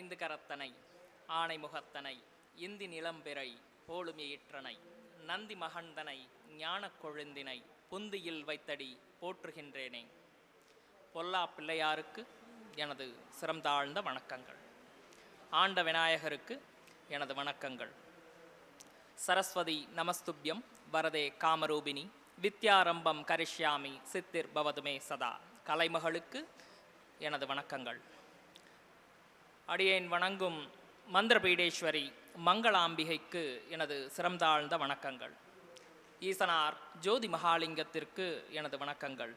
ஐந்து கரத்தனை ஆனை முகத்தனை இந்தி நிலம்பிறை போலுமியிற்றனை நந்தி மகந்தனை ஞானக் கொழுந்தினை புந்தியில் வைத்தடி போற்றுகின்றேனே. பொல்லா பிள்ளையாருக்கு எனது சிறந்தாழ்ந்த வணக்கங்கள். ஆண்ட விநாயகருக்கு எனது வணக்கங்கள். சரஸ்வதி நமஸ்துப்யம் வரதே காமரூபிணி வித்யாரம்பம் கரிஷ்யாமி சித்திர் பவதுமே சதா. கலைமகளுக்கு எனது வணக்கங்கள். அடியேன் வணங்கும் மந்திரபீடேஸ்வரி மங்களாம்பிகைக்கு எனது சிறந்தாழ்ந்த வணக்கங்கள். ஈசனார் ஜோதி மகாலிங்கத்திற்கு எனது வணக்கங்கள்.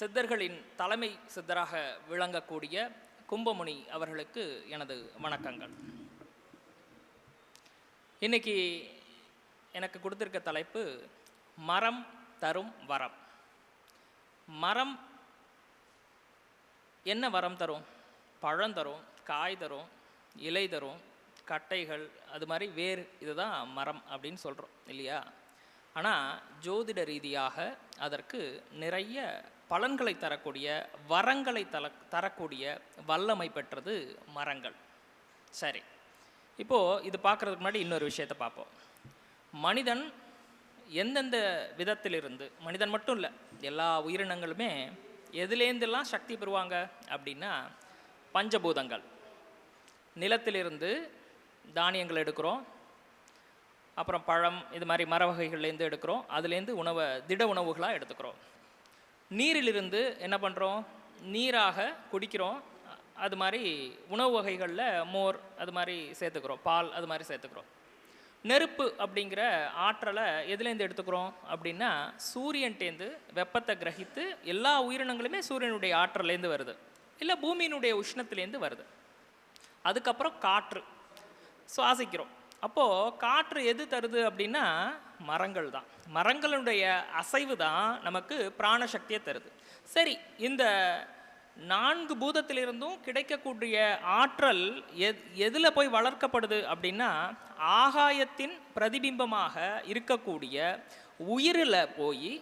சித்தர்களின் தலைமை சித்தராக விளங்கக்கூடிய கும்பமுனி அவர்களுக்கு எனது வணக்கங்கள். இன்னைக்கு எனக்கு கொடுத்திருக்க தலைப்பு மரம் தரும் வரம். மரம் என்ன வரம் தரும்? பழம் தரும் காய் தரும் இலை தரும் கட்டைகள் அது மாதிரி வேர் இதுதான் மரம் அப்படின்னு சொல்கிறோம் இல்லையா? ஆனால் ஜோதிட ரீதியாக அதற்கு நிறைய பலன்களை தரக்கூடிய வரங்களை தர தரக்கூடிய வல்லமை பெற்றது மரங்கள். சரி. இப்போது இது பார்க்குறதுக்கு முன்னாடி இன்னொரு விஷயத்தை பார்ப்போம். மனிதன் எந்தெந்த விதத்திலிருந்து மனிதன் மட்டும் இல்லை எல்லா உயிரினங்களுமே எதுலேருந்துலாம் சக்தி பெறுவாங்க அப்படின்னா பஞ்சபூதங்கள். நிலத்திலிருந்து தானியங்கள் எடுக்கிறோம். அப்புறம் பழம் இது மாதிரி மர வகைகள்லேருந்து எடுக்கிறோம். அதுலேருந்து உணவை திட உணவுகளாக எடுத்துக்கிறோம். நீரிலிருந்து என்ன பண்ணுறோம்? நீராக குடிக்கிறோம். அது மாதிரி உணவு வகைகளில் மோர் அது மாதிரி சேர்த்துக்கிறோம். பால் அது மாதிரி சேர்த்துக்கிறோம். நெருப்பு அப்படிங்கிற ஆற்றலை எதுலேருந்து எடுத்துக்கிறோம் அப்படின்னா சூரியன்டேந்து வெப்பத்தை கிரகித்து எல்லா உயிரினங்களுமே சூரியனுடைய ஆற்றலேருந்து வருது. இல்லை பூமியினுடைய உஷ்ணத்துலேருந்து வருது. அதுக்கப்புறம் காற்று சுவாசிக்கிறோம். அப்போது காற்று எது தருது அப்படின்னா மரங்கள் தான். மரங்களுடைய அசைவு தான் நமக்கு பிராணசக்தியை தருது. சரி இந்த நான்கு பூதத்திலிருந்தும் கிடைக்கக்கூடிய ஆற்றல் எத் எதில் போய் வளர்க்கப்படுது அப்படின்னா ஆகாயத்தின் பிரதிபிம்பமாக இருக்கக்கூடிய உயிரில் போய்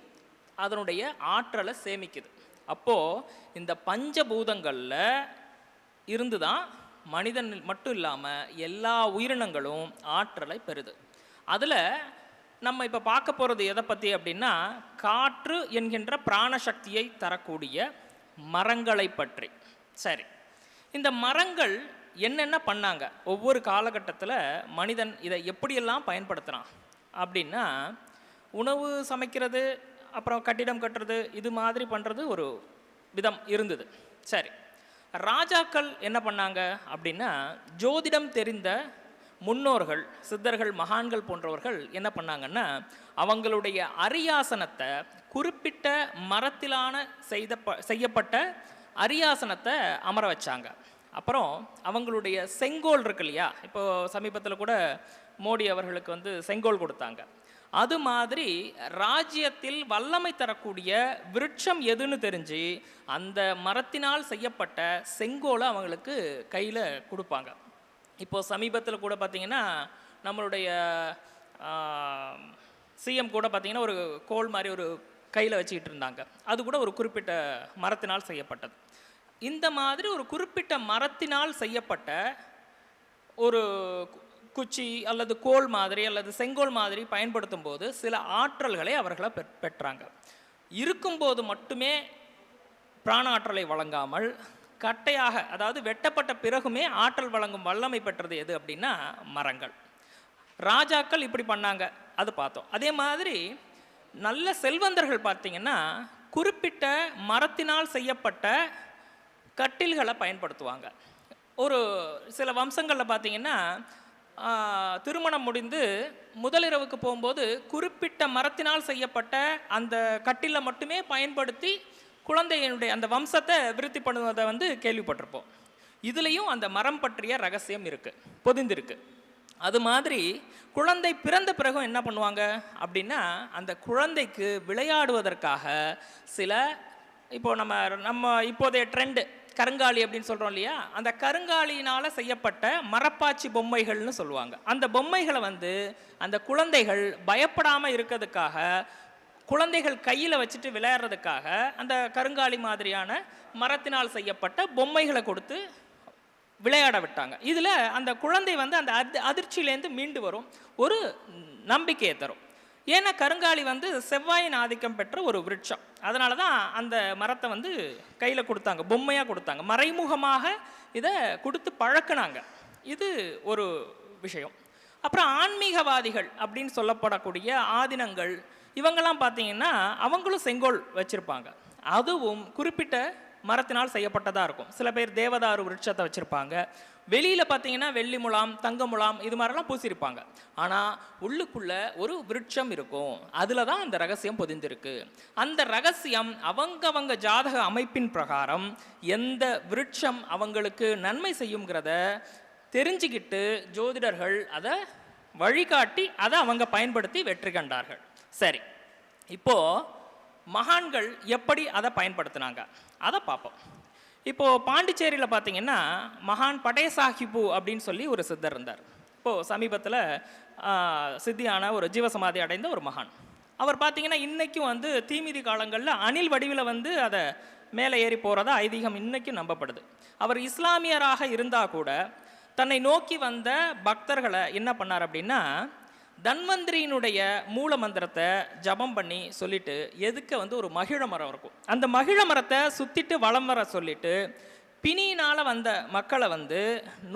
அதனுடைய ஆற்றலை சேமிக்குது. அப்போது இந்த பஞ்சபூதங்களில் இருந்து தான் மனிதன் மட்டும் இல்லாமல் எல்லா உயிரினங்களும் ஆற்றலை பெறுது. அதில் நம்ம இப்போ பார்க்க போகிறது எதை பற்றி அப்படின்னா காற்று என்கின்ற பிராணசக்தியை தரக்கூடிய மரங்களை பற்றி. சரி. இந்த மரங்கள் என்னென்ன பண்ணாங்க? ஒவ்வொரு காலகட்டத்தில் மனிதன் இதை எப்படியெல்லாம் பயன்படுத்துகிறான் அப்படின்னா உணவு சமைக்கிறது அப்புறம் கட்டிடம் கட்டுறது இது மாதிரி பண்ணுறது ஒரு விதம் இருந்தது. சரி. ராஜாக்கள் என்ன பண்ணாங்க அப்படின்னா ஜோதிடம் தெரிந்த முன்னோர்கள் சித்தர்கள் மகான்கள் போன்றவர்கள் என்ன பண்ணாங்கன்னா அவங்களுடைய அரியாசனத்தை குறிப்பிட்ட மரத்திலான செய்த செய்யப்பட்ட அரியாசனத்தை அமர வச்சாங்க. அப்புறம் அவங்களுடைய செங்கோல் இருக்கு இல்லையா? இப்போது சமீபத்தில் கூட மோடி அவர்களுக்கு வந்து செங்கோல் கொடுத்தாங்க. அது மாதிரி ராஜ்யத்தில் வல்லமை தரக்கூடிய விருட்சம் எதுன்னு தெரிஞ்சு அந்த மரத்தினால் செய்யப்பட்ட செங்கோலை அவங்களுக்கு கையில் கொடுப்பாங்க. இப்போது சமீபத்தில் கூட பார்த்தீங்கன்னா நம்மளுடைய சிஎம் கூட பார்த்தீங்கன்னா ஒரு கோல் மாதிரி ஒரு கையில் வச்சுக்கிட்டு இருந்தாங்க. அது கூட ஒரு குறிப்பிட்ட மரத்தினால் செய்யப்பட்டது. இந்த மாதிரி ஒரு குறிப்பிட்ட மரத்தினால் செய்யப்பட்ட ஒரு குச்சி அல்லது கோல் மாதிரி அல்லது செங்கோல் மாதிரி பயன்படுத்தும் போது சில ஆற்றல்களை அவர்களை பெற் பெற்றாங்க. இருக்கும்போது மட்டுமே பிராண ஆற்றலை வழங்காமல் கட்டையாக அதாவது வெட்டப்பட்ட பிறகுமே ஆற்றல் வழங்கும் வல்லமை பெற்றது எது அப்படின்னா மரங்கள். ராஜாக்கள் இப்படி பண்ணாங்க அது பார்த்தோம். அதே மாதிரி நல்ல செல்வந்தர்கள் பார்த்தீங்கன்னா குறிப்பிட்ட மரத்தினால் செய்யப்பட்ட கட்டில்களை பயன்படுத்துவாங்க. ஒரு சில வம்சங்களில் பார்த்தீங்கன்னா திருமணம் முடிந்து முதலிரவுக்கு போகும்போது குறிப்பிட்ட மரத்தினால் செய்யப்பட்ட அந்த கட்டிலை மட்டுமே பயன்படுத்தி குழந்தையினுடைய அந்த வம்சத்தை விருத்தி பண்ணுவதை வந்து கேள்விப்பட்டிருப்போம். இதுலேயும் அந்த மரம் பற்றிய ரகசியம் இருக்குது பொதிந்திருக்கு. அது மாதிரி குழந்தை பிறந்த பிறகும் என்ன பண்ணுவாங்க அப்படின்னா அந்த குழந்தைக்கு விளையாடுவதற்காக சில இப்போ நம்ம நம்ம இப்போதைய ட்ரெண்டு கருங்காலி அப்படின்னு சொல்கிறோம் இல்லையா? அந்த கருங்காலினால் செய்யப்பட்ட மரப்பாச்சி பொம்மைகள்னு சொல்லுவாங்க. அந்த பொம்மைகளை வந்து அந்த குழந்தைகள் பயப்படாமல் இருக்கிறதுக்காக குழந்தைகள் கையில் வச்சுட்டு விளையாடுறதுக்காக அந்த கருங்காலி மாதிரியான மரத்தினால் செய்யப்பட்ட பொம்மைகளை கொடுத்து விளையாட விட்டாங்க. இதில் அந்த குழந்தை வந்து அந்த அதி அதிர்ச்சியிலேருந்து மீண்டு வரும். ஒரு நம்பிக்கையை தரும். ஏன்னா கருங்காலி வந்து செவ்வாயின் ஆதிக்கம் பெற்ற ஒரு விருட்சம். அதனால தான் அந்த மரத்தை வந்து கையில் கொடுத்தாங்க பொம்மையாக கொடுத்தாங்க. மறைமுகமாக இதை கொடுத்து பழக்கினாங்க. இது ஒரு விஷயம். அப்புறம் ஆன்மீகவாதிகள் அப்படின்னு சொல்லப்படக்கூடிய ஆதினங்கள் இவங்கெல்லாம் பார்த்தீங்கன்னா அவங்களும் செங்கோல் வச்சுருப்பாங்க. அதுவும் குறிப்பிட்ட மரத்தினால் செய்யப்பட்டதாக இருக்கும். சில பேர் தேவதாரு விருட்சத்தை வச்சுருப்பாங்க. வெளியில் பார்த்தீங்கன்னா வெள்ளி முலாம் தங்க முலாம் இது மாதிரிலாம் பூசியிருப்பாங்க. ஆனால் உள்ளுக்குள்ள ஒரு விருட்சம் இருக்கும். அதில் தான் அந்த ரகசியம் பொதிந்திருக்கு. அந்த ரகசியம் அவங்கவங்க ஜாதக அமைப்பின் பிரகாரம் எந்த விருட்சம் அவங்களுக்கு நன்மை செய்யுங்கிறத தெரிஞ்சுக்கிட்டு ஜோதிடர்கள் அதை வழிகாட்டி அதை அவங்க பயன்படுத்தி வெற்றி கண்டார்கள். சரி. இப்போது மகான்கள் எப்படி அதை பயன்படுத்தினாங்க? அதை பார்ப்போம். இப்போது பாண்டிச்சேரியில் பார்த்தீங்கன்னா மகான் படே சாஹிபு அப்படின்னு சொல்லி ஒரு சித்தர் இருந்தார். இப்போது சமீபத்தில் சித்தியான ஒரு ஜீவசமாதி அடைந்த ஒரு மகான். அவர் பார்த்தீங்கன்னா இன்றைக்கும் வந்து தீமிதி காலங்களில் அணில் வடிவில் வந்து அதை மேலே ஏறி போகிறதா ஐதீகம் இன்னைக்கும் நம்பப்படுது. அவர் இஸ்லாமியராக இருந்தால் கூட தன்னை நோக்கி வந்த பக்தர்களை என்ன பண்ணார் அப்படின்னா தன்வந்திரியினுடைய மூல மந்திரத்தை ஜபம் பண்ணி சொல்லிட்டு எதுக்க வந்து ஒரு மகிழ மரம் இருக்கும்? அந்த மகிழ மரத்தை சுத்திட்டு வலம் வர சொல்லிட்டு பிணியினால் வந்த மக்களை வந்து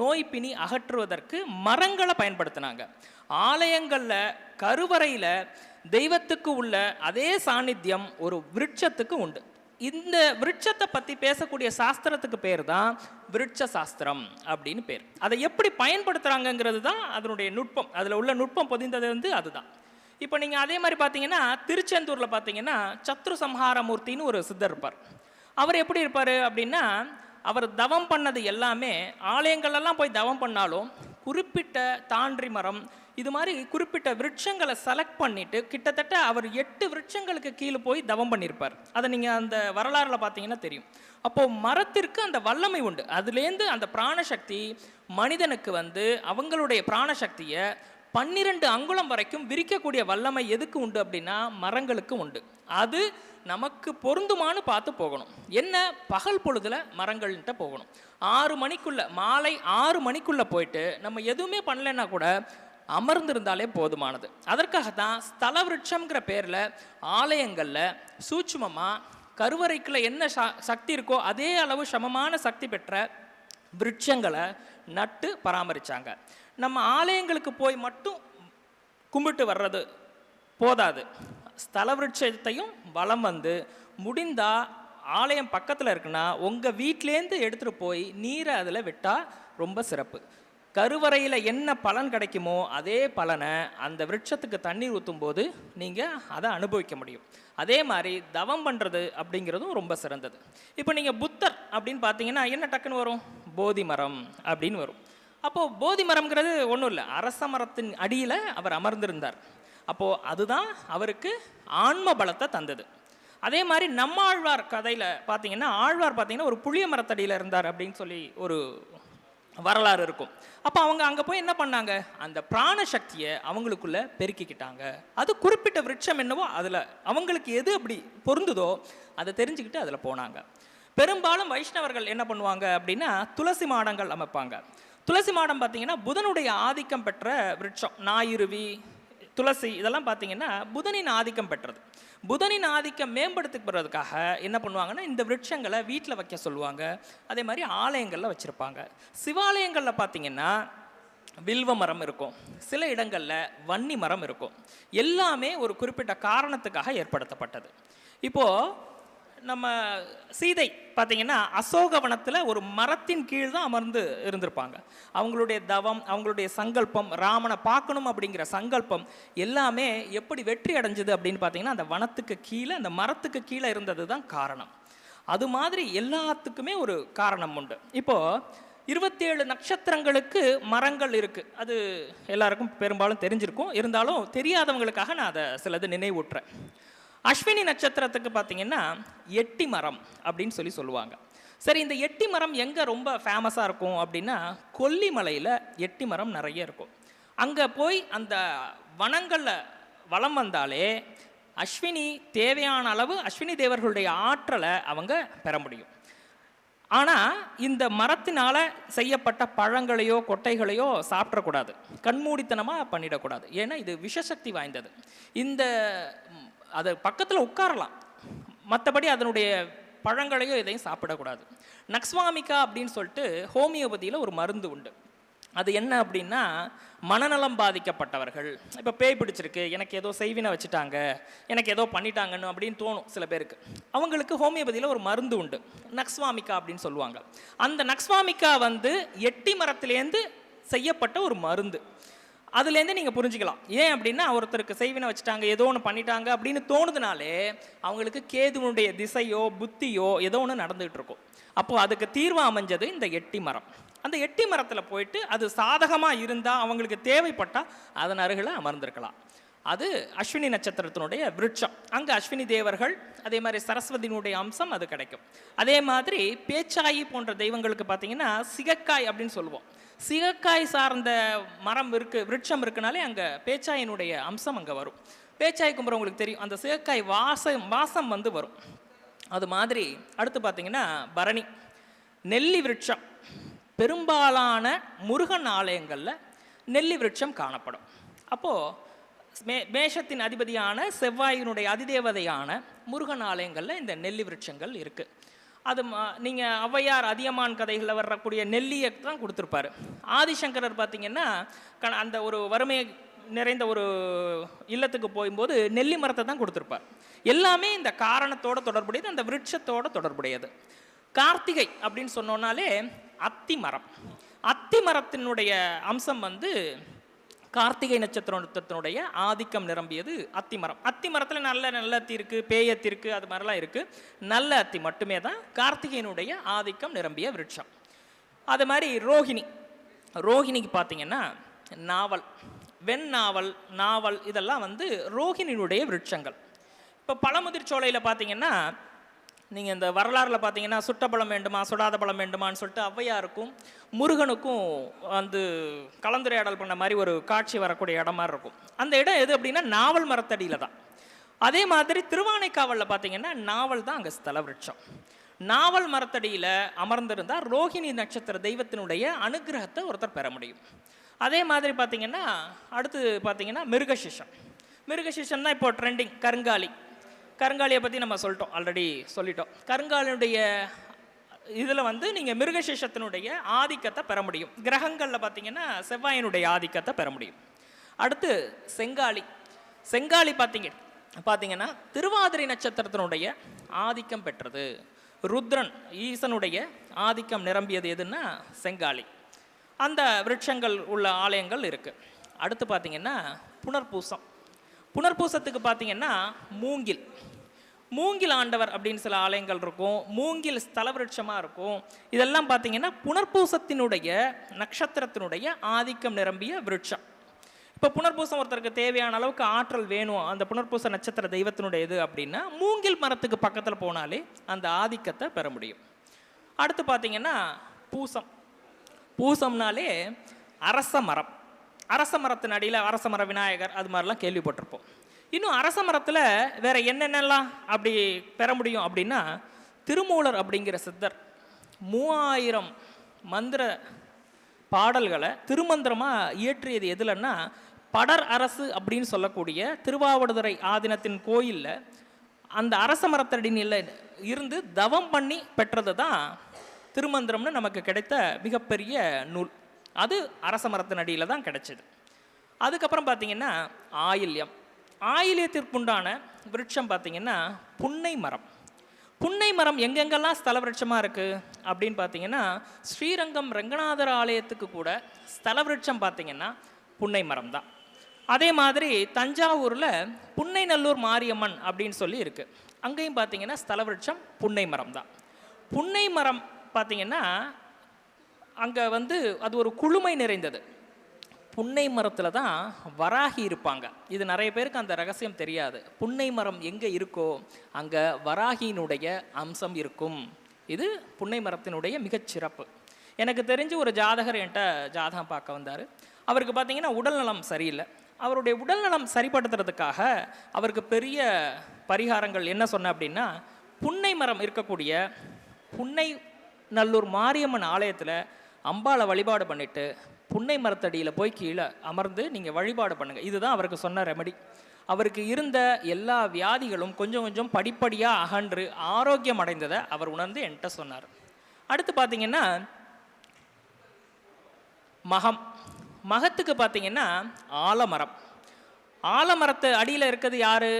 நோய் பிணி அகற்றுவதற்கு மரங்களை பயன்படுத்தினாங்க. ஆலயங்களில் கருவறையில் தெய்வத்துக்கு உள்ள அதே சாநித்தியம் ஒரு விருட்சத்துக்கு உண்டு. இந்த விருட்சத்தை பற்றி பேசக்கூடிய சாஸ்திரத்துக்கு பேர் தான் விருட்ச சாஸ்திரம் அப்படின்னு பேர். அதை எப்படி பயன்படுத்துகிறாங்கங்கிறது தான் அதனுடைய நுட்பம். அதில் உள்ள நுட்பம் பொதிந்தது வந்து அதுதான். இப்போ நீங்கள் அதே மாதிரி பார்த்தீங்கன்னா திருச்செந்தூரில் பார்த்தீங்கன்னா சத்ரு சம்ஹாரமூர்த்தின்னு ஒரு சித்தர் இருப்பார். அவர் எப்படி இருப்பார் அப்படின்னா அவர் தவம் பண்ணது எல்லாமே ஆலயங்கள்லாம் போய் தவம் பண்ணாலும் குறிப்பிட்ட தாண்டி மரம் இது மாதிரி குறிப்பிட்ட விருட்சங்களை செலக்ட் பண்ணிட்டு கிட்டத்தட்ட அவர் எட்டு விருட்சங்களுக்கு கீழே போய் தவம் பண்ணியிருப்பார் அதை நீங்கள் அந்த வரலாறுல பார்த்தீங்கன்னா தெரியும். அப்போது மரத்திற்கு அந்த வல்லமை உண்டு. அதுலேருந்து அந்த பிராணசக்தி மனிதனுக்கு வந்து அவங்களுடைய பிராணசக்தியை பன்னிரண்டு அங்குலம் வரைக்கும் விரிக்கக்கூடிய வல்லமை எதுக்கு உண்டு அப்படின்னா மரங்களுக்கு உண்டு. அது நமக்கு பொருந்துமான்னு பார்த்து போகணும். என்ன? பகல் பொழுதுல மரங்கள்கிட்ட போகணும். ஆறு மணிக்குள்ள மாலை ஆறு மணிக்குள்ள போயிட்டு நம்ம எதுவுமே பண்ணலைன்னா கூட அமர்ந்திருந்தாலே போதுமானது. அதற்காக தான் ஸ்தல விருட்சம்ங்கிற பேரில் ஆலயங்களில் சூட்சுமமாக கருவறைக்குள்ள என்ன ச- சக்தி இருக்கோ அதே அளவு சமமான சக்தி பெற்ற விருட்சங்களை நட்டு பராமரித்தாங்க நம்ம ஆலயங்களுக்கு போய் மட்டும் கும்பிட்டு வர்றது போதாது. ஸ்தல விருட்சத்தையும் வலம் வந்து முடிந்தால் ஆலயம் பக்கத்தில் இருக்குன்னா உங்கள் வீட்டிலேருந்து எடுத்துகிட்டு போய் நீரை அதில் விட்டால் ரொம்ப சிறப்பு. கருவறையில் என்ன பலன் கிடைக்குமோ அதே பலனை அந்த விருட்சத்துக்கு தண்ணீர் ஊற்றும் போது நீங்கள் அதை அனுபவிக்க முடியும். அதே மாதிரி தவம் பண்ணுறது அப்படிங்கிறதும் ரொம்ப சிறந்தது. இப்போ நீங்கள் புத்தர் அப்படின்னு பார்த்தீங்கன்னா என்ன டக்குன்னு வரும்? போதி மரம் அப்படின்னு வரும். அப்போது போதி மரம்ங்கிறது ஒன்றும் இல்லை. அரச மரத்தின் அடியில் அவர் அமர்ந்திருந்தார். அப்போது அதுதான் அவருக்கு ஆன்ம பலத்தை தந்தது. அதே மாதிரி நம்மாழ்வார் கதையில் பார்த்தீங்கன்னா ஆழ்வார் பார்த்தீங்கன்னா ஒரு புளிய மரத்தடியில் இருந்தார் அப்படின்னு சொல்லி ஒரு வரலாறு இருக்கும். அப்போ அவங்க அங்கே போய் என்ன பண்ணாங்க? அந்த பிராண சக்தியை அவங்களுக்குள்ள பெருக்கிக்கிட்டாங்க. அது குறிப்பிட்ட விருட்சம் என்னவோ அதில் அவங்களுக்கு எது அப்படி பொருந்துதோ அதை தெரிஞ்சுக்கிட்டு அதில் போனாங்க. பெரும்பாலும் வைஷ்ணவர்கள் என்ன பண்ணுவாங்க அப்படின்னா துளசி மாடங்கள் அமைப்பாங்க. துளசி மாடம் பார்த்தீங்கன்னா புதனுடைய ஆதிக்கம் பெற்ற விருட்சம். ஞாயிறுவி துளசி இதெல்லாம் பார்த்தீங்கன்னா புதனின் ஆதிக்கம் பெற்றது. புதனின் ஆதிக்கம் மேம்படுத்திக்கிறதுக்காக என்ன பண்ணுவாங்கன்னா இந்த விருட்சங்களை வீட்டில் வைக்க சொல்லுவாங்க. அதே மாதிரி ஆலயங்களில் வச்சுருப்பாங்க. சிவாலயங்களில் பார்த்தீங்கன்னா வில்வ மரம் இருக்கும். சில இடங்களில் வன்னி மரம் இருக்கும். எல்லாமே ஒரு குறிப்பிட்ட காரணத்துக்காக ஏற்படுத்தப்பட்டது. இப்போது நம்ம சீதை பார்த்தீங்கன்னா அசோகவனத்தில் ஒரு மரத்தின் கீழ் தான் அமர்ந்து இருந்திருப்பாங்க. அவங்களுடைய தவம் அவங்களுடைய சங்கல்பம் ராமனை பார்க்கணும் அப்படிங்கிற சங்கல்பம் எல்லாமே எப்படி வெற்றி அடைஞ்சது அப்படின்னு பார்த்தீங்கன்னா அந்த வனத்துக்கு கீழே அந்த மரத்துக்கு கீழே இருந்தது தான் காரணம். அது மாதிரி எல்லாத்துக்குமே ஒரு காரணம் உண்டு. இப்போது இருபத்தேழு நட்சத்திரங்களுக்கு மரங்கள் இருக்குது அது எல்லாருக்கும் பெரும்பாலும் தெரிஞ்சிருக்கும். இருந்தாலும் தெரியாதவங்களுக்காக நான் அதை சிலது நினைவூட்டுறேன். அஸ்வினி நட்சத்திரத்துக்கு பார்த்தீங்கன்னா எட்டி மரம் அப்படின்னு சொல்லி சொல்லுவாங்க. சரி இந்த எட்டி மரம் எங்கே ரொம்ப ஃபேமஸாக இருக்கும் அப்படின்னா கொல்லிமலையில் எட்டி மரம் நிறைய இருக்கும். அங்கே போய் அந்த வனங்களில் வளம் வந்தாலே அஸ்வினி தேவையான அளவு அஸ்வினி தேவர்களுடைய ஆற்றலை அவங்க பெற முடியும். ஆனால் இந்த மரத்தினால் செய்யப்பட்ட பழங்களையோ கொட்டைகளையோ சாப்பிடக்கூடாது. கண்மூடித்தனமாக பண்ணிடக்கூடாது. ஏன்னா இது விஷசக்தி வாய்ந்தது. இந்த அது பக்கத்தில் உட்காரலாம். மற்றபடி அதனுடைய பழங்களையோ இதையும் சாப்பிடக்கூடாது. நக்ஸ்வாமிகா அப்படின்னு சொல்லிட்டு ஹோமியோபதியில் ஒரு மருந்து உண்டு. அது என்ன அப்படின்னா மனநலம் பாதிக்கப்பட்டவர்கள். இப்போ பேய் பிடிச்சிருக்கு எனக்கு ஏதோ செய்வினை வச்சுட்டாங்க எனக்கு ஏதோ பண்ணிட்டாங்கன்னு அப்படின்னு தோணும் சில பேருக்கு. அவங்களுக்கு ஹோமியோபதியில் ஒரு மருந்து உண்டு. நக்ஸ்வாமிகா அப்படின்னு சொல்லுவாங்க. அந்த நக்ஸ்வாமிகா வந்து எட்டி மரத்துலேருந்து செய்யப்பட்ட ஒரு மருந்து. அதுலேருந்து நீங்கள் புரிஞ்சுக்கலாம். ஏன் அப்படின்னா ஒருத்தருக்கு செய்வினை வச்சுட்டாங்க ஏதோ ஒன்று பண்ணிட்டாங்க அப்படின்னு தோணுதுனாலே அவங்களுக்கு கேதுவனுடைய திசையோ புத்தியோ ஏதோ ஒன்று நடந்துகிட்டு இருக்கும் அப்போ அதுக்கு தீர்வு அமைஞ்சது இந்த எட்டி மரம். அந்த எட்டி மரத்தில் போயிட்டு அது சாதகமாக இருந்தால் அவங்களுக்கு தேவைப்பட்டால் அதன் அருகில் அமர்ந்திருக்கலாம். அது அஸ்வினி நட்சத்திரத்தினுடைய விருட்சம். அங்கே அஸ்வினி தேவர்கள் அதே மாதிரி சரஸ்வதியினுடைய அம்சம் அது கிடைக்கும். அதே மாதிரி பேச்சாயி போன்ற தெய்வங்களுக்கு பார்த்தீங்கன்னா சிகக்காய் அப்படின்னு சொல்லுவோம். சிகக்காய் சார்ந்த மரம் இருக்கு விருட்சம் இருக்குனாலே அங்கே பேச்சாயினுடைய அம்சம் அங்கே வரும். பேச்சாய் கும்புறவங்களுக்கு தெரியும் அந்த சிகக்காய் வாசம் வாசம் வந்து வரும். அது மாதிரி அடுத்து பார்த்தீங்கன்னா பரணி. நெல்லி விருட்சம். பெரும்பாலான முருகன் ஆலயங்களில் நெல்லி விருட்சம் காணப்படும். அப்போது மே மேஷத்தின் அதிபதியான செவ்வாயினுடைய அதிதேவதையான முருகன் ஆலயங்களில் இந்த நெல்லி விருட்சங்கள் இருக்குது அது நீங்கள் ஔவையார் அதியமான் கதைகளில் வரக்கூடிய நெல்லியை தான் கொடுத்துருப்பாரு. ஆதிசங்கரர் பார்த்தீங்கன்னா க- அந்த ஒரு வறுமை நிறைந்த ஒரு இல்லத்துக்கு போகும்போது நெல்லி மரத்தை தான் கொடுத்துருப்பார். எல்லாமே இந்த காரணத்தோட தொடர்புடையது அந்த விருட்சத்தோட தொடர்புடையது. கார்த்திகை அப்படின்னு சொன்னோன்னாலே அத்தி மரம். அத்தி மரத்தினுடைய அம்சம் வந்து கார்த்திகை நட்சத்திரத்தினுடைய ஆதிக்கம் நிரம்பியது அத்தி மரம். அத்தி மரத்தில் நல்ல நல்ல அத்தி இருக்கு பேயத்தி இருக்குது அது மாதிரிலாம் இருக்குது நல்ல அத்தி மட்டுமே தான் கார்த்திகையினுடைய ஆதிக்கம் நிரம்பிய விருட்சம். அது மாதிரி ரோஹிணி. ரோஹிணிக்கு பார்த்தீங்கன்னா நாவல் வெண் நாவல் நாவல் இதெல்லாம் வந்து ரோஹிணியினுடைய விருட்சங்கள். இப்போ பழமுதிர் சோலையில் பார்த்தீங்கன்னா நீங்கள் இந்த வரலாறில் பார்த்தீங்கன்னா சுட்ட பழம் வேண்டுமா சுடாத பழம் வேண்டுமான்னு சொல்லிட்டு ஔவையாருக்கும் முருகனுக்கும் வந்து கலந்துரையாடல் பண்ண மாதிரி ஒரு காட்சி வரக்கூடிய இடம் மாதிரி இருக்கும். அந்த இடம் எது அப்படின்னா நாவல் மரத்தடியில் தான். அதே மாதிரி திருவானைக்காவலில் பார்த்தீங்கன்னா நாவல் தான் அங்கே ஸ்தல விருட்சம். நாவல் மரத்தடியில் அமர்ந்திருந்தால் ரோஹிணி நட்சத்திர தெய்வத்தினுடைய அனுகிரகத்தை ஒருத்தர் பெற முடியும். அதே மாதிரி பார்த்தீங்கன்னா அடுத்து பார்த்தீங்கன்னா மிருகசிஷம். மிருகசிஷம் தான் இப்போ ட்ரெண்டிங் கருங்காலி. கருங்காலியை பற்றி நம்ம சொல்லிட்டோம் ஆல்ரெடி சொல்லிட்டோம். கருங்காலியுடைய இதில் வந்து நீங்கள் மிருகசேஷத்தினுடைய ஆதிக்கத்தை பெற முடியும். கிரகங்களில் பார்த்தீங்கன்னா செவ்வாயினுடைய ஆதிக்கத்தை பெற முடியும். அடுத்து செங்காலி. செங்காலி பார்த்தீங்க பார்த்தீங்கன்னா திருவாதிரை நட்சத்திரத்தினுடைய ஆதிக்கம் பெற்றது. ருத்ரன் ஈசனுடைய ஆதிக்கம் நிரம்பியது எதுன்னா செங்காலி. அந்த விருட்சங்கள் உள்ள ஆலயங்கள் இருக்குது அடுத்து பார்த்தீங்கன்னா புனர்பூசம். புனர்பூசத்துக்கு பார்த்தீங்கன்னா மூங்கில். மூங்கில் ஆண்டவர் அப்படின்னு சில ஆலயங்கள் இருக்கும். மூங்கில் ஸ்தல விருட்சமாக இருக்கும். இதெல்லாம் பார்த்தீங்கன்னா புனர்பூசத்தினுடைய நட்சத்திரத்தினுடைய ஆதிக்கம் நிரம்பிய விருட்சம். இப்போ புனர்பூசம் ஒருத்தருக்கு தேவையான அளவுக்கு ஆற்றல் வேணும். அந்த புனர்பூச நட்சத்திர தெய்வத்தினுடைய இது அப்படின்னா மூங்கில் மரத்துக்கு பக்கத்தில் போனாலே அந்த ஆதிக்கத்தை பெற முடியும். அடுத்து பார்த்தீங்கன்னா பூசம். பூசம்னாலே அரச மரம். அரச மரத்தின் அடியில் அரச மர விநாயகர் அது மாதிரிலாம் கேள்விப்பட்டிருப்போம். இன்னும் அரச மரத்தில் வேற என்னென்னலாம் அப்படி பெற முடியும் அப்படின்னா திருமூலர் அப்படிங்கிற சித்தர் மூவாயிரம் மந்திர பாடல்களை திருமந்திரமாக இயற்றியது எதுலன்னா படர் அரசு அப்படின்னு சொல்லக்கூடிய திருவாவடுதுறை ஆதீனத்தின் கோயிலில் அந்த அரச மரத்தடியில் இருந்து தவம் பண்ணி பெற்றது தான் திருமந்திரம்னு நமக்கு கிடைத்த மிகப்பெரிய நூல். அது அரச மரத்தின் அடியில் தான் கிடச்சிது. அதுக்கப்புறம் பார்த்திங்கன்னா ஆயில்யம். ஆயில்யத்திற்குண்டான விருட்சம் பார்த்திங்கன்னா புன்னை மரம். புன்னை மரம் எங்கெங்கெல்லாம் ஸ்தல விருட்சமாக இருக்குது அப்படின்னு பார்த்தீங்கன்னா ஸ்ரீரங்கம் ரங்கநாதர் ஆலயத்துக்கு கூட ஸ்தல விருட்சம் பார்த்திங்கன்னா புன்னை மரம் தான். அதே மாதிரி தஞ்சாவூரில் புன்னைநல்லூர் மாரியம்மன் அப்படின்னு சொல்லி இருக்குது அங்கேயும் பார்த்தீங்கன்னா ஸ்தல விருட்சம் புன்னை மரம் தான். புன்னை மரம் பார்த்திங்கன்னா அங்கே வந்து அது ஒரு குளுமை நிறைந்தது. புன்னை மரத்தில் தான் வராகி இருப்பாங்க. இது நிறைய பேருக்கு அந்த ரகசியம் தெரியாது. புன்னை மரம் எங்கே இருக்கோ அங்கே வராகியினுடைய அம்சம் இருக்கும். இது புன்னை மரத்தினுடைய மிகச்சிறப்பு எனக்கு தெரிஞ்சு ஒரு ஜாதகர் என்கிட்ட ஜாதகம் பார்க்க வந்தார். அவருக்கு பார்த்தீங்கன்னா உடல்நலம் சரியில்லை. அவருடைய உடல்நலம் சரிப்படுத்துறதுக்காக அவருக்கு பெரிய பரிகாரங்கள் என்ன சொன்ன அப்படின்னா புன்னை மரம் இருக்கக்கூடிய புன்னை நல்லூர் மாரியம்மன் ஆலயத்தில் அம்பாவை வழிபாடு பண்ணிவிட்டு புன்னை மரத்தடியில் போய் கீழே அமர்ந்து நீங்கள் வழிபாடு பண்ணுங்கள் இதுதான் அவருக்கு சொன்ன ரெமடி அவருக்கு இருந்த எல்லா வியாதிகளும் கொஞ்சம் கொஞ்சம் படிப்படியாக அகன்று ஆரோக்கியம் அடைந்ததை அவர் உணர்ந்து என்கிட்ட சொன்னார். அடுத்து பார்த்தீங்கன்னா மகம். மகத்துக்கு பார்த்தீங்கன்னா ஆலமரம். ஆலமரத்து அடியில் இருக்கிறது யார்?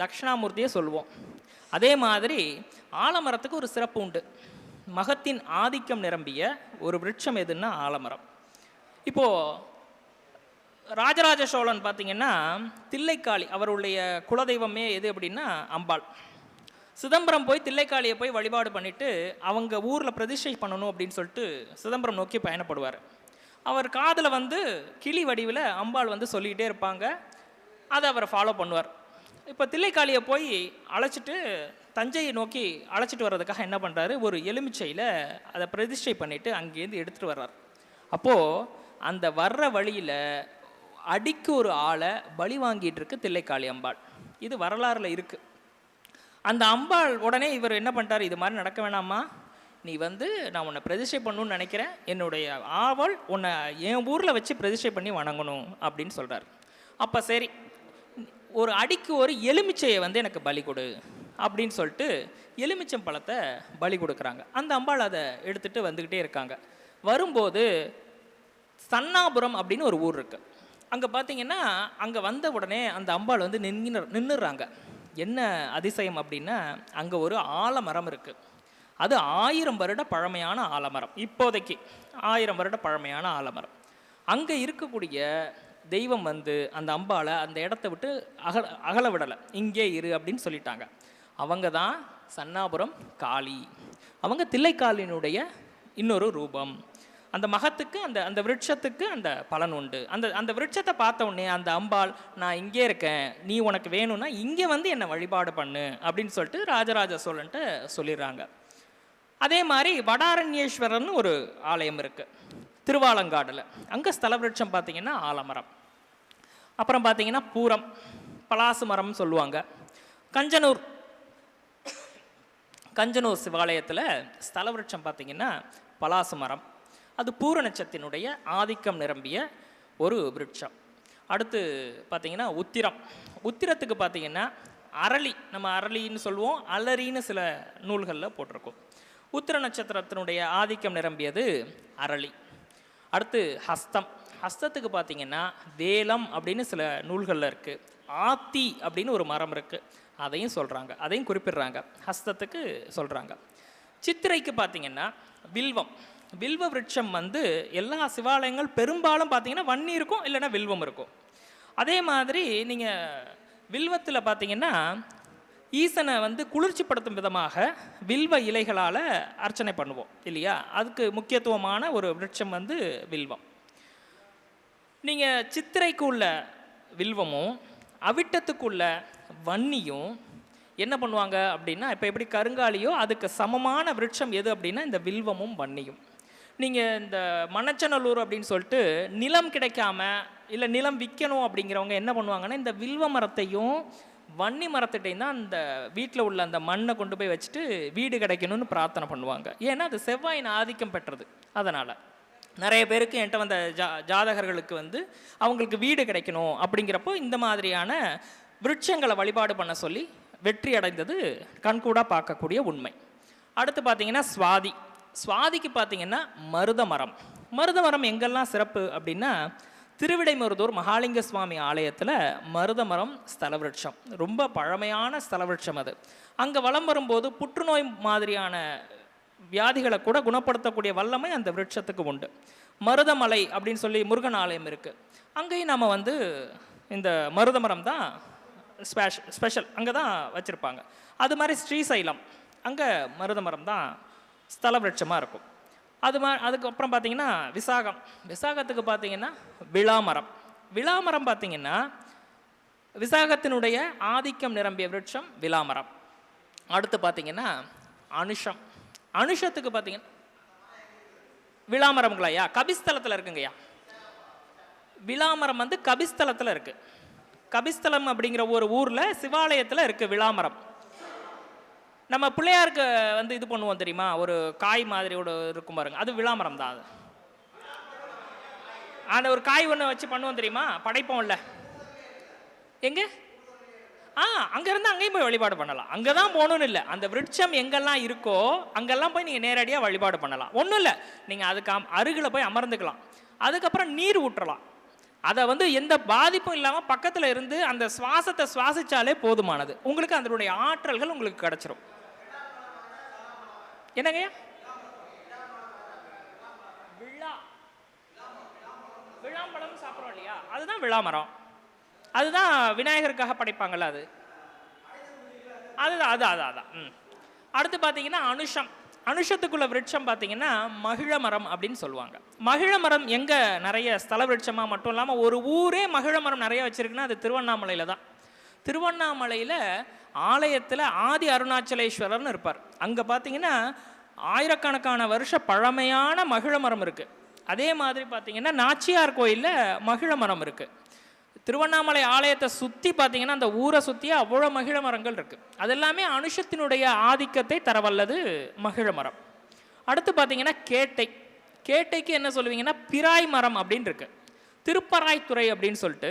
தட்சிணாமூர்த்தியை சொல்லுவோம். அதே மாதிரி ஆலமரத்துக்கு ஒரு சிறப்பு உண்டு. மகத்தின் ஆதிக்கம் நிரம்பிய ஒரு விருட்சம் எதுன்னா ஆலமரம். இப்போ ராஜராஜ சோழன் பார்த்தீங்கன்னா தில்லைக்காளி அவருடைய குலதெய்வமே எது அப்படின்னா அம்பாள். சிதம்பரம் போய் தில்லைக்காளியை போய் வழிபாடு பண்ணிவிட்டு அவங்க ஊரில் பிரதிஷ்டை பண்ணணும் அப்படின்னு சொல்லிட்டு சிதம்பரம் நோக்கி பயணப்படுவார். அவர் காதில் வந்து கிளி வடிவில் அம்பாள் வந்து சொல்லிக்கிட்டே இருப்பாங்க. அதை அவர் ஃபாலோ பண்ணுவார். இப்போ தில்லைக்காளியை போய் அழைச்சிட்டு தஞ்சையை நோக்கி அழைச்சிட்டு வர்றதுக்காக என்ன பண்ணுறாரு ஒரு எலுமிச்சையில் அதை பிரதிஷ்டை பண்ணிவிட்டு அங்கேருந்து எடுத்துகிட்டு வர்றார். அப்போது அந்த வர்ற வழியில் அடிக்கு ஒரு ஆளை பலி வாங்கிட்டு இருக்கு தில்லைக்காளி அம்பாள். இது வரலாறுல இருக்குது அந்த அம்பாள் உடனே இவர் என்ன பண்ணிட்டார் இது மாதிரி நடக்க வேணாமா? நீ வந்து நான் உன்னை பிரதிஷ்டை பண்ணணும்னு நினைக்கிறேன். என்னுடைய ஆவல் உன்னை என் ஊரில் வச்சு பிரதிஷ்டை பண்ணி வணங்கணும் அப்படின்னு சொல்கிறார் அப்போ சரி ஒரு அடிக்கு ஒரு எலுமிச்சையை வந்து எனக்கு பலி கொடு அப்படின்னு சொல்லிட்டு எலுமிச்சம் பழத்தை பலி கொடுக்குறாங்க. அந்த அம்பாள் அதை எடுத்துகிட்டு வந்துக்கிட்டே இருக்காங்க. வரும்போது சன்னாபுரம் அப்படின்னு ஒரு ஊர் இருக்குது அங்கே பார்த்தீங்கன்னா அங்கே வந்த உடனே அந்த அம்பாள் வந்து நின்று நின்றுறாங்க என்ன அதிசயம் அப்படின்னா அங்கே ஒரு ஆலமரம் இருக்குது அது ஆயிரம் வருட பழமையான ஆலமரம். இப்போதைக்கு ஆயிரம் வருட பழமையான ஆலமரம். அங்கே இருக்கக்கூடிய தெய்வம் வந்து அந்த அம்பாளை அந்த இடத்த விட்டு அகல அகல விடலை. இங்கே இரு அப்படின்னு சொல்லிட்டாங்க. அவங்க தான் சன்னாபுரம் காளி. அவங்க தில்லைக்காளினுடைய இன்னொரு ரூபம். அந்த மகத்துக்கு அந்த அந்த விருட்சத்துக்கு அந்த பலன் உண்டு. அந்த அந்த விருட்சத்தை பார்த்த உடனே அந்த அம்பாள் நான் இங்கே இருக்கேன். நீ உனக்கு வேணும்னா இங்கே வந்து என்னை வழிபாடு பண்ணு. அப்படின்னு சொல்லிட்டு ராஜராஜ சோழன்ட்டு சொல்லிடுறாங்க. அதே மாதிரி வடாரண்யேஸ்வரர்னு ஒரு ஆலயம் இருக்குது திருவாலங்காடில். அங்கே ஸ்தல விருட்சம் பார்த்தீங்கன்னா ஆலமரம். அப்புறம் பார்த்தீங்கன்னா பூரம் பலாசு மரம்னு சொல்லுவாங்க. கஞ்சனூர் கஞ்சனூர் சிவாலயத்தில் ஸ்தல விருட்சம் பார்த்தீங்கன்னா பலாசு மரம். அது பூர நட்சத்தினுடைய ஆதிக்கம் நிரம்பிய ஒரு விருட்சம். அடுத்து பார்த்தீங்கன்னா உத்திரம். உத்திரத்துக்கு பார்த்தீங்கன்னா அரளி நம்ம அரளின்னு சொல்லுவோம் அலரின்னு சில நூல்களில் போட்டிருக்கோம். உத்திர நட்சத்திரத்தினுடைய ஆதிக்கம் நிரம்பியது அரளி. அடுத்து ஹஸ்தம். ஹஸ்தத்துக்கு பார்த்தீங்கன்னா தேலம் அப்படின்னு சில நூல்களில் இருக்குது ஆத்தி அப்படின்னு ஒரு மரம் இருக்குது அதையும் சொல்கிறாங்க அதையும் குறிப்பிடுறாங்க. ஹஸ்தத்துக்கு சொல்கிறாங்க சித்திரைக்கு பார்த்தீங்கன்னா வில்வம். வில்வ விருட்சம் வந்து எல்லா சிவாலயங்கள் பெரும்பாலும் பார்த்தீங்கன்னா வன்னி இருக்கும் இல்லைன்னா வில்வம் இருக்கும். அதே மாதிரி நீங்கள் வில்வத்தில் பார்த்தீங்கன்னா ஈசனை வந்து குளிர்ச்சிப்படுத்தும் விதமாக வில்வ இலைகளால் அர்ச்சனை பண்ணுவோம் இல்லையா? அதுக்கு முக்கியத்துவமான ஒரு விருட்சம் வந்து வில்வம். நீங்கள் சித்திரைக்கு உள்ள வில்வமும் அவிட்டத்துக்குள்ள வன்னியும் என்ன பண்ணுவாங்க அப்படின்னா இப்போ எப்படி கருங்காலியோ அதுக்கு சமமான விருட்சம் எது அப்படின்னா இந்த வில்வமும் வன்னியும். நீங்கள் இந்த மணச்சநல்லூர் அப்படின்னு சொல்லிட்டு நிலம் கிடைக்காம இல்லை நிலம் விற்கணும் அப்படிங்கிறவங்க என்ன பண்ணுவாங்கன்னா இந்த வில்வ மரத்தையும் வன்னி மரத்திட்டையும் தான் அந்த வீட்டில் உள்ள அந்த மண்ணை கொண்டு போய் வச்சுட்டு வீடு கிடைக்கணும்னு பிரார்த்தனை பண்ணுவாங்க. ஏன்னா அது செவ்வாயின் ஆதிக்கம் பெற்றது. அதனால். நிறைய பேருக்கு என்கிட்ட வந்த ஜா ஜாதகர்களுக்கு வந்து அவங்களுக்கு வீடு கிடைக்கணும் அப்படிங்கிறப்போ இந்த மாதிரியான விருட்சங்களை வழிபாடு பண்ண சொல்லி வெற்றி அடைந்தது கண்கூடாக பார்க்கக்கூடிய உண்மை. அடுத்து பார்த்தீங்கன்னா சுவாதி. சுவாதிக்கு பார்த்தீங்கன்னா மருத மரம் மருத மரம் எங்கெல்லாம் சிறப்பு அப்படின்னா திருவிடைமருதூர் மகாலிங்க சுவாமி ஆலயத்தில் மருத மரம் ஸ்தல விருட்சம் ரொம்ப பழமையான ஸ்தல விருட்சம் அது. அங்கே வலம் வரும்போது புற்றுநோய் மாதிரியான வியாதிகளை கூட குணப்படுத்தக்கூடிய வல்லமை அந்த விருட்சத்துக்கு உண்டு. மருதமலை அப்படின்னு சொல்லி முருகன் ஆலயம் இருக்குது அங்கேயும் நம்ம வந்து இந்த மருதமரம் தான் ஸ்பெஷ ஸ்பெஷல். அங்கே தான் வச்சுருப்பாங்க. அது மாதிரி ஸ்ரீசைலம். அங்கே மருதமரம் தான் ஸ்தல விருட்சமாக இருக்கும். அது மா அதுக்கப்புறம் பார்த்தீங்கன்னா விசாகம். விசாகத்துக்கு பார்த்தீங்கன்னா விழாமரம். விழாமரம் பார்த்தீங்கன்னா விசாகத்தினுடைய ஆதிக்கம் நிரம்பிய விருட்சம் விழாமரம். அடுத்து பார்த்தீங்கன்னா அனுஷம். அனுஷத்துக்கு பார்த்தீங்கன்னா விளாமரம்ங்களையா கபிஸ்தலத்தில் இருக்குங்கய்யா விளாமரம் வந்து கபிஸ்தலத்தில் இருக்கு. கபிஸ்தலம் அப்படிங்கிற ஒரு ஊரில் சிவாலயத்தில் இருக்குது விளாமரம். நம்ம பிள்ளையாருக்கு வந்து இது பண்ணுவோம் தெரியுமா? ஒரு காய் மாதிரி ஒரு இருக்கும் பாருங்க. அது விளாமரம் தான் அது. அந்த ஒரு காய் ஒன்று வச்சு பண்ணுவோம் தெரியுமா? படைப்போம்ல. எங்கே? ஆ அங்கேருந்து அங்கேயும் போய் வழிபாடு பண்ணலாம். அங்கே தான் போகணும்னு இல்லை. அந்த விருட்சம் எங்கெல்லாம் இருக்கோ அங்கெல்லாம் போய் நீங்கள் நேரடியாக வழிபாடு பண்ணலாம். ஒன்றும் இல்லை. நீங்கள் அதுக்கு அம்- அருகில் போய் அமர்ந்துக்கலாம். அதுக்கப்புறம் நீர் ஊற்றலாம். அதை வந்து எந்த பாதிப்பும் இல்லாமல் பக்கத்தில் இருந்து அந்த சுவாசத்தை சுவாசித்தாலே போதுமானது. உங்களுக்கு அதனுடைய ஆற்றல்கள் உங்களுக்கு கிடச்சிரும். என்னங்கய்யா விழா. விழாம்பழம் சாப்பிட்றோம் இல்லையா? அதுதான் விழாமரம். அதுதான் விநாயகருக்காக படைப்பாங்கல்ல அது. அதுதான் அது அது அதான் ம். அடுத்து பார்த்தீங்கன்னா அனுஷம். அனுஷத்துக்குள்ள விருட்சம் பார்த்தீங்கன்னா மகிழ மரம் அப்படின்னு சொல்லுவாங்க. மகிழ மரம் எங்கே நிறைய ஸ்தல விருட்சமாக மட்டும் இல்லாமல் ஒரு ஊரே மகிழ மரம் நிறைய வச்சுருக்குன்னா அது திருவண்ணாமலையில் தான். திருவண்ணாமலையில் ஆலயத்தில் ஆதி அருணாச்சலேஸ்வரர்னு இருப்பார். அங்கே பார்த்தீங்கன்னா ஆயிரக்கணக்கான வருஷ பழமையான மகிழ மரம் இருக்குது அதே மாதிரி பார்த்தீங்கன்னா நாச்சியார் கோயிலில் மகிழ மரம் இருக்குது திருவண்ணாமலை ஆலயத்தை சுற்றி பார்த்தீங்கன்னா அந்த ஊரை சுற்றி அவ்வளோ மகிழ மரங்கள் இருக்குது அது எல்லாமே அனுஷத்தினுடைய ஆதிக்கத்தை தரவல்லது மகிழ மரம். அடுத்து பார்த்தீங்கன்னா கேட்டை. கேட்டைக்கு என்ன சொல்லுவீங்கன்னா பிராய் மரம் அப்படின்னு இருக்கு. திருப்பராய்த்துறை அப்படின்னு சொல்லிட்டு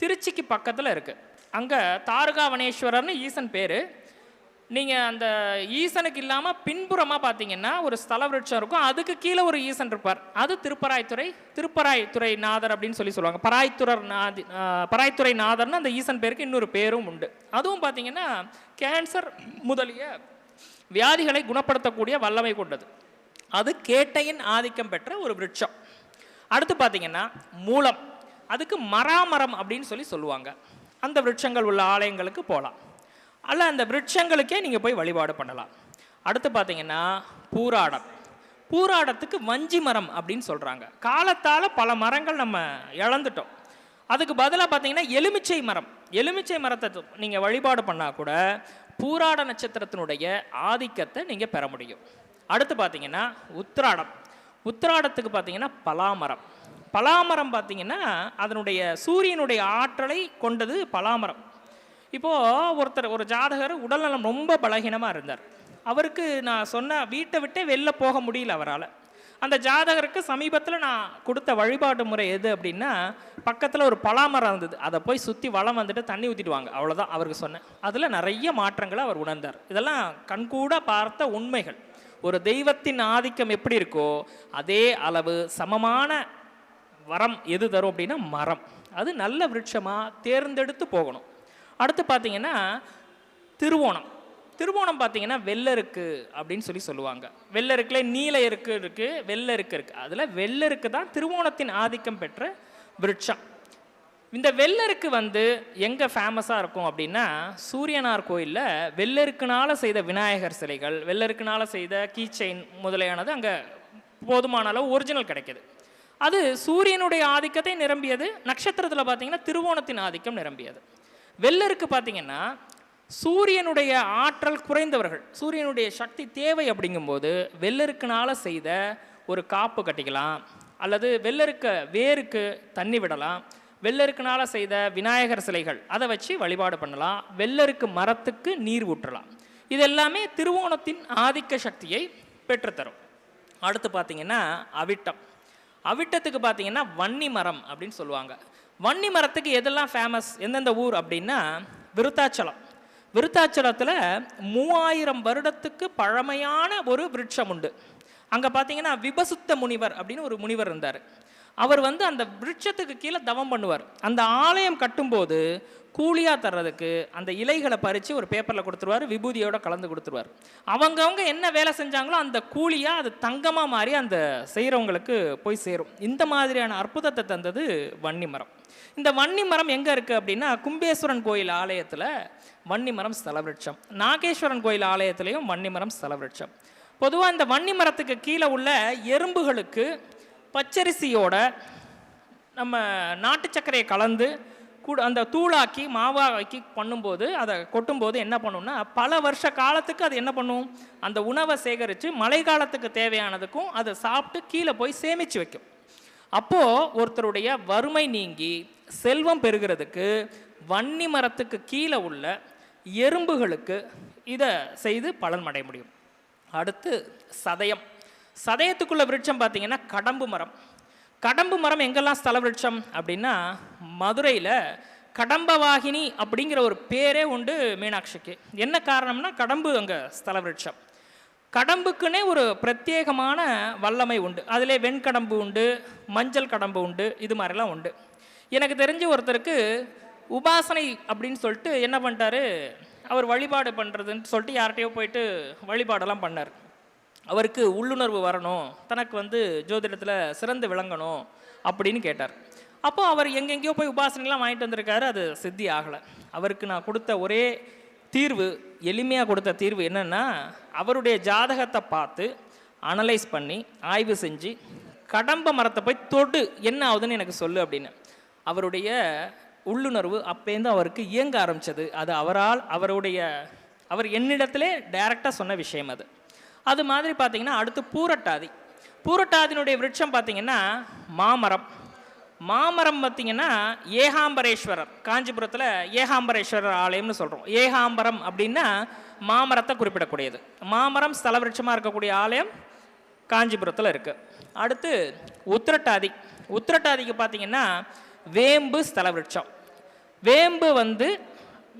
திருச்சிக்கு பக்கத்தில் இருக்குது அங்கே தாருகாவணேஸ்வரர்னு ஈசன் பேர். நீங்கள் அந்த ஈசனுக்கு இல்லாமல் பின்புறமாக பார்த்தீங்கன்னா ஒரு ஸ்தல விருட்சம் இருக்கும். அதுக்கு கீழே ஒரு ஈசன் இருப்பார். அது திருப்பராய்த்துறை திருப்பராய்த்துறை நாதர் அப்படின்னு சொல்லி சொல்லுவாங்க. பராய்த்துறர் நாதி பராய்த்துறை நாதர்னு அந்த ஈசன் பேருக்கு இன்னொரு பேரும் உண்டு. அதுவும் பார்த்தீங்கன்னா கேன்சர் முதலிய வியாதிகளை குணப்படுத்தக்கூடிய வல்லமை கொண்டது. அது கேட்டையின் ஆதிக்கம் பெற்ற ஒரு விருட்சம். அடுத்து பார்த்தீங்கன்னா மூலம். அதுக்கு மராமரம் அப்படின்னு சொல்லி சொல்லுவாங்க. அந்த விருட்சங்கள் உள்ள ஆலயங்களுக்கு போகலாம் அல்ல அந்த விருட்சங்களுக்கே நீங்கள் போய் வழிபாடு பண்ணலாம். அடுத்து பார்த்தீங்கன்னா பூராடம். பூராடத்துக்கு வஞ்சி மரம் அப்படின்னு சொல்கிறாங்க காலத்தால் பல மரங்கள் நம்ம இழந்துட்டோம். அதுக்கு பதிலாக பார்த்தீங்கன்னா எலுமிச்சை மரம். எலுமிச்சை மரத்தை நீங்கள் வழிபாடு பண்ணால் கூட பூராட நட்சத்திரத்தினுடைய ஆதிக்கத்தை நீங்கள் பெற முடியும். அடுத்து பார்த்தீங்கன்னா உத்திராடம். உத்திராடத்துக்கு பார்த்தீங்கன்னா பலாமரம். பலாமரம் பார்த்தீங்கன்னா அதனுடைய சூரியனுடைய ஆற்றலை கொண்டது பலாமரம். இப்போது ஒருத்தர் ஒரு ஜாதகர் உடல்நலம் ரொம்ப பலகீனமாக இருந்தார். அவருக்கு நான் சொன்ன வீட்டை விட்டே வெளில போக முடியல அவரால். அந்த ஜாதகருக்கு சமீபத்தில் நான் கொடுத்த வழிபாட்டு முறை எது அப்படின்னா பக்கத்தில் ஒரு பலாமரம் இருந்தது. அதை போய் சுற்றி வளம் வந்துட்டு தண்ணி ஊற்றிடுவாங்க அவ்வளோதான் அவருக்கு சொன்னேன். அதில் நிறைய மாற்றங்களை அவர் உணர்ந்தார். இதெல்லாம் கண்கூட பார்த்த உண்மைகள். ஒரு தெய்வத்தின் ஆதிக்கம் எப்படி இருக்கோ அதே அளவு சமமான வரம் எது தரும் அப்படின்னா மரம். அது நல்ல விருட்சமாக தேர்ந்தெடுத்து போகணும். அடுத்து பார்த்தீங்கன்னா திருவோணம். திருவோணம் பார்த்தீங்கன்னா வெள்ளருக்கு அப்படின்னு சொல்லி சொல்லுவாங்க. வெள்ளருக்குல நீல இருக்கு இருக்கு வெள்ளருக்கு இருக்கு. அதில் வெள்ளருக்கு தான் திருவோணத்தின் ஆதிக்கம் பெற்ற விருட்சம். இந்த வெள்ளருக்கு வந்து எங்கே ஃபேமஸாக இருக்கும் அப்படின்னா சூரியனார் கோயிலில் வெள்ளருக்குனால செய்த விநாயகர் சிலைகள் வெள்ளருக்குனால செய்த கீ செயின் முதலியானது அங்கே போதுமான அளவு ஒரிஜினல் கிடைக்கிது. அது சூரியனுடைய ஆதிக்கத்தை நிரம்பியது நட்சத்திரத்தில் பார்த்தீங்கன்னா திருவோணத்தின் ஆதிக்கம் நிரம்பியது. வெள்ளருக்கு பார்த்தீங்கன்னா சூரியனுடைய ஆற்றல் குறைந்தவர்கள் சூரியனுடைய சக்தி தேவை அப்படிங்கும்போது வெள்ளருக்குனால செய்த ஒரு காப்பு கட்டிக்கலாம் அல்லது வெள்ளருக்க வேருக்கு தண்ணி விடலாம் வெள்ளருக்குனால செய்த விநாயகர் சிலைகள் அதை வச்சு வழிபாடு பண்ணலாம் வெள்ளருக்கு மரத்துக்கு நீர் ஊற்றலாம். இது எல்லாமே திருவோணத்தின் ஆதிக்க சக்தியை பெற்றுத்தரும். அடுத்து பார்த்தீங்கன்னா அவிட்டம். அவிட்டத்துக்கு பார்த்தீங்கன்னா வன்னி மரம் அப்படின்னு சொல்லுவாங்க. வன்னி மரத்துக்கு எதெல்லாம் ஃபேமஸ் எந்தெந்த ஊர் அப்படின்னா விருத்தாச்சலம். விருத்தாச்சலத்தில் மூவாயிரம் வருடத்துக்கு பழமையான ஒரு விருட்சம் உண்டு. அங்கே பார்த்தீங்கன்னா விபசுத்த முனிவர் அப்படின்னு ஒரு முனிவர் இருந்தார். அவர் வந்து அந்த விருட்சத்துக்கு கீழே தவம் பண்ணுவார். அந்த ஆலயம் கட்டும்போது கூலியாக தர்றதுக்கு அந்த இலைகளை பறித்து ஒரு பேப்பரில் கொடுத்துருவார் விபூதியோட கலந்து கொடுத்துருவார். அவங்கவுங்க என்ன வேலை செஞ்சாங்களோ அந்த கூலியாக அது தங்கமாக மாறி அந்த செய்கிறவங்களுக்கு போய் சேரும். இந்த மாதிரியான அற்புதத்தை தந்தது வன்னி மரம். இந்த வன்னி மரம் எங்கே இருக்குது அப்படின்னா கும்பேஸ்வரன் கோயில் ஆலயத்தில் வன்னி மரம் ஸ்தலவிருட்சம் நாகேஸ்வரன் கோயில் ஆலயத்திலையும் வன்னி மரம் ஸ்தலவிருட்சம் பொதுவாக இந்த வன்னி மரத்துக்கு கீழே உள்ள எறும்புகளுக்கு பச்சரிசியோட நம்ம நாட்டு சர்க்கரையை கலந்து கூட அந்த தூளாக்கி மாவாக்கி பண்ணும்போது அதை கொட்டும்போது என்ன பண்ணும்னா பல வருஷ காலத்துக்கு அது என்ன பண்ணும்? அந்த உணவை சேகரித்து மழை காலத்துக்கு தேவையானதுக்கும் அதை சாப்பிட்டு கீழே போய் சேமித்து வைக்கும். அப்போது ஒருத்தருடைய வறுமை நீங்கி செல்வம் பெறுகிறதுக்கு வன்னி மரத்துக்கு கீழே உள்ள எறும்புகளுக்கு இதை செய்து பலன் அடைய முடியும். அடுத்து சதயம். சதயத்துக்குள்ள விருட்சம் பார்த்தீங்கன்னா கடம்பு மரம். கடம்பு மரம் எங்கெல்லாம் ஸ்தல விருட்சம் அப்படின்னா மதுரையில் கடம்பவாகினி அப்படிங்கிற ஒரு பேரே உண்டு மீனாட்சிக்கு. என்ன காரணம்னா கடம்பு அங்கே ஸ்தல விருட்சம். கடம்புக்குன்னே ஒரு பிரத்யேகமான வல்லமை உண்டு. அதிலே வெண்கடம்பு உண்டு மஞ்சள் கடம்பு உண்டு இது மாதிரிலாம் உண்டு. எனக்கு தெரிஞ்ச ஒருத்தருக்கு உபாசனை அப்படின்னு சொல்லிட்டு என்ன பண்ணிட்டாரு? அவர் வழிபாடு பண்ணுறதுன்னு சொல்லிட்டு யார்கிட்டயோ போயிட்டு வழிபாடெல்லாம் பண்ணார். அவருக்கு உள்ளுணர்வு வரணும் தனக்கு வந்து ஜோதிடத்தில் சிறந்து விளங்கணும் அப்படின்னு கேட்டார். அப்போ அவர் எங்கெங்கேயோ போய் உபாசனைலாம் வாங்கிட்டு வந்திருக்காரு அது சித்தி ஆகலை. அவருக்கு நான் கொடுத்த ஒரே தீர்வு எளிமையாக கொடுத்த தீர்வு என்னென்னா அவருடைய ஜாதகத்தை பார்த்து அனலைஸ் பண்ணி ஆய்வு செஞ்சு கடம்ப மரத்தை போய் தொடு என்ன ஆகுதுன்னு எனக்கு சொல்லு அப்படின்னு. அவருடைய உள்ளுணர்வு அப்பேந்து அவருக்கு இயங்க ஆரம்பித்தது அது அவரால் அவருடைய அவர் என்னிடத்திலே டைரக்டாக சொன்ன விஷயம் அது. அது மாதிரி பார்த்தீங்கன்னா அடுத்து பூரட்டாதி. பூரட்டாதியினுடைய விருட்சம் பார்த்தீங்கன்னா மாமரம். மாமரம் பார்த்தீங்கன்னா ஏகாம்பரேஸ்வரர். காஞ்சிபுரத்தில் ஏகாம்பரேஸ்வரர் ஆலயம்னு சொல்கிறோம் ஏகாம்பரம் அப்படின்னா மாமரத்தை குறிப்பிடக்கூடியது. மாமரம் ஸ்தல விருட்சமாக இருக்கக்கூடிய ஆலயம் காஞ்சிபுரத்தில் இருக்குது அடுத்து உத்திரட்டாதி. உத்திரட்டாதிக்கு பார்த்தீங்கன்னா வேம்பு ஸ்தல விருட்சம் வேம்பு வந்து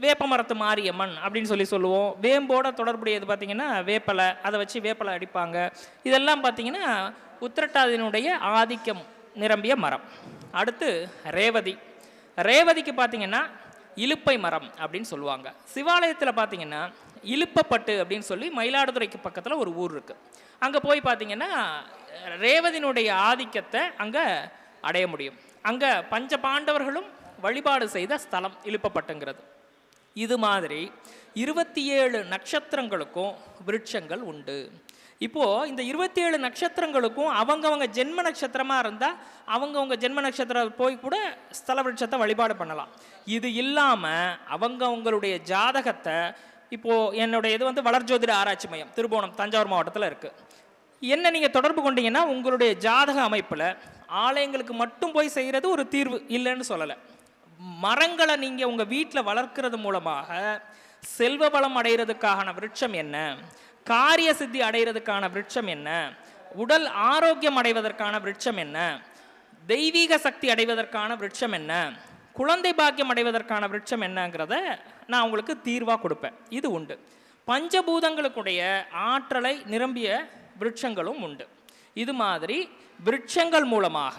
வேப்ப மரத்து மாரியம்மன் அப்படின்னு சொல்லி சொல்லுவோம். வேம்போட தொடர்புடையது பார்த்திங்கன்னா வேப்பலை அதை வச்சு வேப்பலை அடிப்பாங்க. இதெல்லாம் பார்த்தீங்கன்னா உத்திரட்டாதியினுடைய ஆதிக்கம் நிரம்பிய மரம். அடுத்து ரேவதி. ரேவதிக்கு பார்த்தீங்கன்னா இலுப்பை மரம் அப்படின்னு சொல்லுவாங்க. சிவாலயத்தில் பார்த்திங்கன்னா இழுப்பப்பட்டு அப்படின்னு சொல்லி மயிலாடுதுறைக்கு பக்கத்தில் ஒரு ஊர் இருக்குது அங்கே போய் பார்த்தீங்கன்னா ரேவதியினுடைய ஆதிக்கத்தை அங்கே அடைய முடியும். அங்கே பஞ்ச பாண்டவர்களும் வழிபாடு செய்த ஸ்தலம் எழுப்பப்பட்டுங்கிறது இது மாதிரி இருபத்தி ஏழு நட்சத்திரங்களுக்கும் விருட்சங்கள் உண்டு. இப்போது இந்த இருபத்தி ஏழு நட்சத்திரங்களுக்கும் அவங்கவங்க ஜென்ம நட்சத்திரமாக இருந்தால் அவங்கவங்க ஜென்ம நட்சத்திரம் போய் கூட ஸ்தல விருட்சத்தை வழிபாடு பண்ணலாம். இது இல்லாமல் அவங்கவங்களுடைய ஜாதகத்தை இப்போது என்னுடைய இது வந்து வளர்ஜோதிட ஆராய்ச்சி மையம் திருபுவனம் தஞ்சாவூர் மாவட்டத்தில் இருக்குது என்ன நீங்கள் தொடர்பு கொண்டீங்கன்னா உங்களுடைய ஜாதக அமைப்பில் ஆலயங்களுக்கு மட்டும் போய் செய்கிறது ஒரு தீர்வு இல்லைன்னு சொல்லலை. மரங்களை நீங்கள் உங்கள் வீட்டில் வளர்க்கிறது மூலமாக செல்வ வளம் அடைகிறதுக்கான விருட்சம் என்ன? காரிய சித்தி அடைகிறதுக்கான விருட்சம் என்ன? உடல் ஆரோக்கியம் அடைவதற்கான விருட்சம் என்ன? தெய்வீக சக்தி அடைவதற்கான விருட்சம் என்ன? குழந்தை பாக்கியம் அடைவதற்கான விருட்சம் என்னங்கிறத நான் உங்களுக்கு தீர்வாக கொடுப்பேன். இது உண்டு. பஞ்சபூதங்களுக்குடைய ஆற்றலை நிரம்பிய விருட்சங்களும் உண்டு. இது மாதிரி விருட்சங்கள் மூலமாக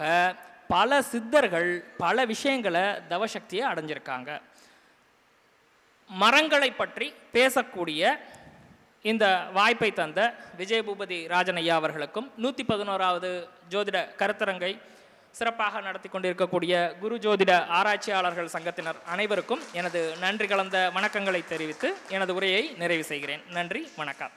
பல சித்தர்கள் பல விஷயங்களை தவசக்தியை அடைஞ்சிருக்காங்க. மரங்களை பற்றி பேசக்கூடிய இந்த வாய்ப்பை தந்த விஜயபூபதி ராஜனையா அவர்களுக்கும் நூற்றி பதினோராவது ஜோதிட கருத்தரங்கை சிறப்பாக நடத்தி கொண்டிருக்கக்கூடிய குரு ஜோதிட ஆராய்ச்சியாளர்கள் சங்கத்தினர் அனைவருக்கும் எனது நன்றி கலந்த வணக்கங்களை தெரிவித்து எனது உரையை நிறைவு செய்கிறேன். நன்றி வணக்கம்.